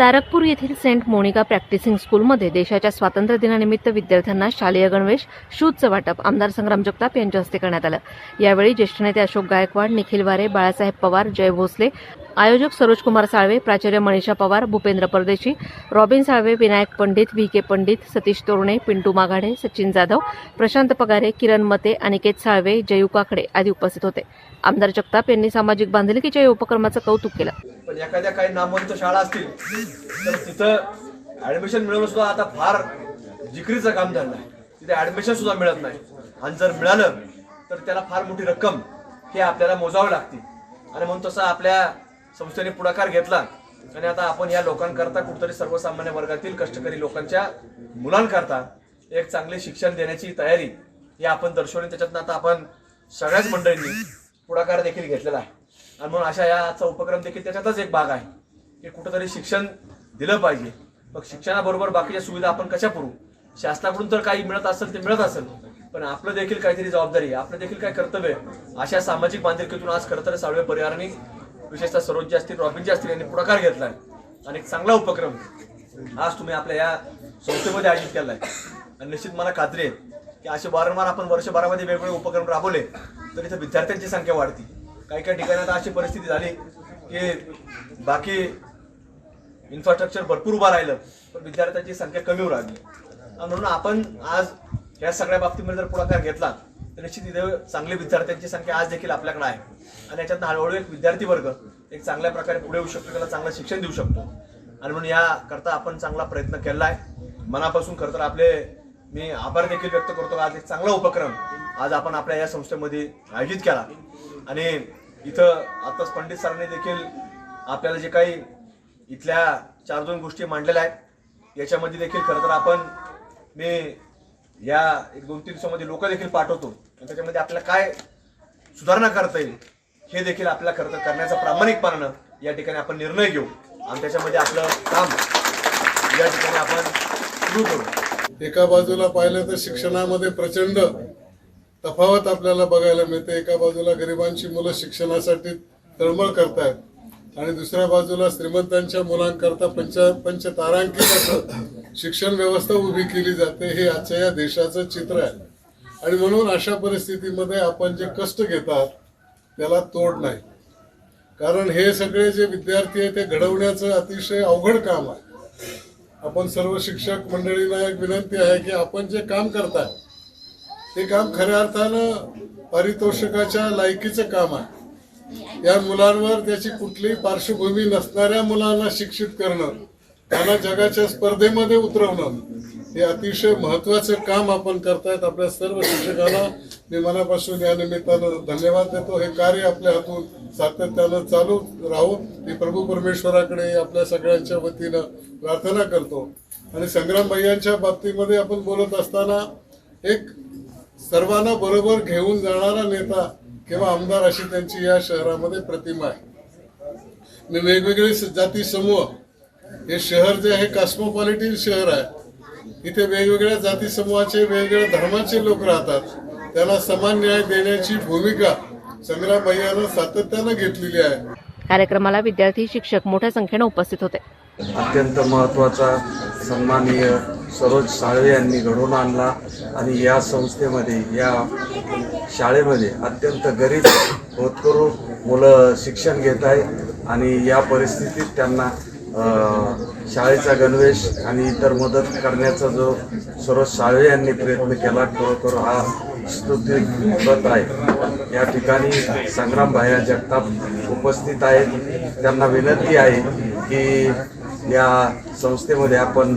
तारकपूर येथील Saint Monika practising स्कूलमध्ये देशाच्या स्वातंत्र्य दिनानिमित्त विद्यार्थ्यांना शालेय गणवेश शूजचं वाटप आमदार संग्राम जगताप यांच्या हस्ते करण्यात आलं. यावेळी ज्येष्ठ नेते अशोक गायकवाड निखिल वारे बाळासाहेब पवार जय भोसले आयोजक सरोजकुमार साळवे प्राचार्य Manisha Pawar Bhupendra Pardeshi Robin Salve Vinayak Pandit V K Pandit Satish Torane Pintu Maghade Sachin Jadhav Prashant Pagare Kiran Mate Aniket Salve Jayu Kakade आदी उपस्थित होते. आमदार जगताप यांनी सामाजिक बांधिलकीच्या या उपक्रमाचं कौतुक केलं. पण एखाद्या काही नामवंत शाळा असतील तर तिथं ऍडमिशन मिळवणं सुद्धा आता फार जिकरीचं काम झालं आहे. तिथे ऍडमिशन सुद्धा मिळत नाही. आणि जर मिळालं तर त्याला फार मोठी रक्कम हे आपल्याला मोजावी लागते आणि म्हणून तसं आपल्या संस्थेने पुढाकार घेतला. आणि आता आपण या लोकांकरता कुठतरी सर्वसामान्य वर्गातील कष्टकरी लोकांच्या मुलांकरता एक चांगले शिक्षण देण्याची तयारी ही आपण दर्शवली. त्याच्यातनं आता आपण सगळ्याच मंडळींनी पुढाकार देखील घेतलेला आहे. आणि म्हणून अशा याचा उपक्रम देखील त्याच्यातच एक भाग आहे. की कुठंतरी शिक्षण दिलं पाहिजे. मग शिक्षणाबरोबर बाकीच्या सुविधा आपण कशा पुरवू शासनाकडून तर काही मिळत असेल ते मिळत असेल पण आपलं देखील काहीतरी जबाबदारी आहे. आपलं देखील काय कर्तव्य आहे? अशा सामाजिक बांधिलकीतून आज खरं तर साळवे परिवाराने विशेषतः सरोज असतील रॉबिनचे असतील यांनी पुढाकार घेतलाय आणि एक चांगला उपक्रम आज तुम्ही आपल्या या संस्थेमध्ये आयोजित केला आहे. आणि निश्चित मला खात्री आहे की असे वारंवार आपण वर्षभरामध्ये वेगवेगळे उपक्रम राबवले तर इथं विद्यार्थ्यांची संख्या वाढती. काही काही ठिकाणी आता अशी परिस्थिती झाली की बाकी इन्फ्रास्ट्रक्चर भरपूर उभं राहिलं पण विद्यार्थ्यांची संख्या कमी होऊ लागली. म्हणून आपण आज या सगळ्या बाबतीमध्ये जर पुढाकार घेतला तर निश्चित इथे चांगले विद्यार्थ्यांची संख्या आज देखील आपल्याकडे आहे. आणि याच्यातनं हळूहळू एक विद्यार्थी वर्ग एक चांगल्या प्रकारे पुढे येऊ शकतो त्याला चांगलं शिक्षण देऊ शकतो. आणि म्हणून याकरता आपण चांगला प्रयत्न केला आहे. मनापासून खरं तर आपले मी आभार देखील व्यक्त करतो. आज एक चांगला उपक्रम आज आपण आपल्या या संस्थेमध्ये आयोजित केला. आणि इथं आताच पंडित सरांनी देखील आपल्याला जे काही इथल्या चार दोन गोष्टी मांडलेल्या आहेत. याच्यामध्ये देखील खरं तर आपण मी या एक दोन तीन दिवसामध्ये लोक देखील पाठवतो. आणि त्याच्यामध्ये आपल्याला काय सुधारणा करता येईल हे देखील आपल्याला खरं तर करण्याचा प्रामाणिकपणानं या ठिकाणी आपण निर्णय घेऊ. आणि त्याच्यामध्ये आपलं काम या ठिकाणी आपण सुरू करू. एका बाजूला पाहिलं तर शिक्षणामध्ये प्रचंड तफावत आपल्याला बघायला मिळते. एका बाजूला गरिबांची मुलं शिक्षणासाठी तळमळ करतायत. आणि दुसऱ्या बाजूला श्रीमंतांच्या मुलांकरता पंच पंचतारांकित असं शिक्षण व्यवस्था उभी केली जाते हे आजच्या या देशाचं चित्र आहे. आणि म्हणून अशा परिस्थितीमध्ये आपण जे कष्ट घेतात त्याला तोड नाही. कारण हे सगळे जे विद्यार्थी आहे ते घडवण्याचं अतिशय अवघड काम आहे. आपण सर्व शिक्षक मंडळींना एक विनंती आहे की आपण जे काम करताय ते काम खऱ्या अर्थानं पारितोषिकाच्या लायकीचं काम आहे. या मुलांवर त्याची कुठलीही पार्श्वभूमी नसणाऱ्या मुलांना शिक्षित करणं त्यांना जगाच्या स्पर्धेमध्ये उतरवणं हे अतिशय महत्वाचं काम आपण करतायत आपल्या सर्व शिक्षकांना मी मनापासून या निमित्तानं धन्यवाद देतो. हे कार्य आपल्या हातून सातत्यानं चालू राहू. मी प्रभू परमेश्वराकडे आपल्या सगळ्यांच्या वतीनं प्रार्थना करतो. आणि संग्राम भैयांच्या बाबतीमध्ये आपण बोलत असताना एक सर्वांना बरोबर घेऊन जाणारा नेता किंवा आमदार अशी त्यांची या शहरामध्ये प्रतिमा आहे. आणि वेगवेगळे जाती समूह हे शहर जे आहे कॉस्मोपॉलिटिन शहर आहे. इथे वेगवेगळ्या जाती समूहाचे वेगवेगळ्या धर्माचे लोक राहतात. त्यांना समान न्याय देण्याची भूमिका संग्राम भैयानं सातत्यानं घेतलेली आहे. कार्यक्रमाला विद्यार्थी शिक्षक मोठ्या संख्येनं उपस्थित होते. अत्यंत महत्त्वाचा सन्माननीय सरोज साळवे यांनी घडवून आणला आणि या संस्थेमध्ये या शाळेमध्ये अत्यंत गरीब होतकरू मुलं शिक्षण घेत आहेत आणि या परिस्थितीत त्यांना शाळेचा गणवेश आणि इतर मदत करण्याचा जो सरोज साळवे यांनी प्रयत्न केला खरोखर हा स्तुतीपत आहे. या ठिकाणी संग्राम भाया जगताप उपस्थित आहेत. त्यांना विनंती आहे की या संस्थेमध्ये आपण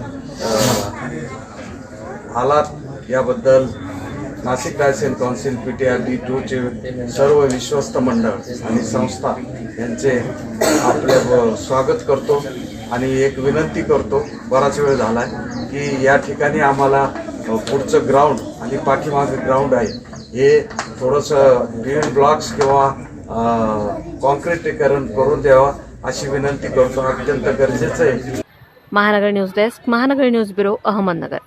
आलात. याबद्दल Nashik diocesan council P T R D टूचे सर्व विश्वस्त मंडळ आणि संस्था यांचे आपले स्वागत करतो आणि एक विनंती करतो बराच वेळ झाला आहे की या ठिकाणी आम्हाला पुढचं ग्राउंड आणि पाठीमागं ग्राउंड आहे. हे थोडंसं ग्रीन ब्लॉक्स किंवा कॉन्क्रीटीकरण करून द्यावा अशी विनंती करतो. अत्यंत गरजेचं आहे. Mahanagar news desk Mahanagar news bureau Ahmednagar.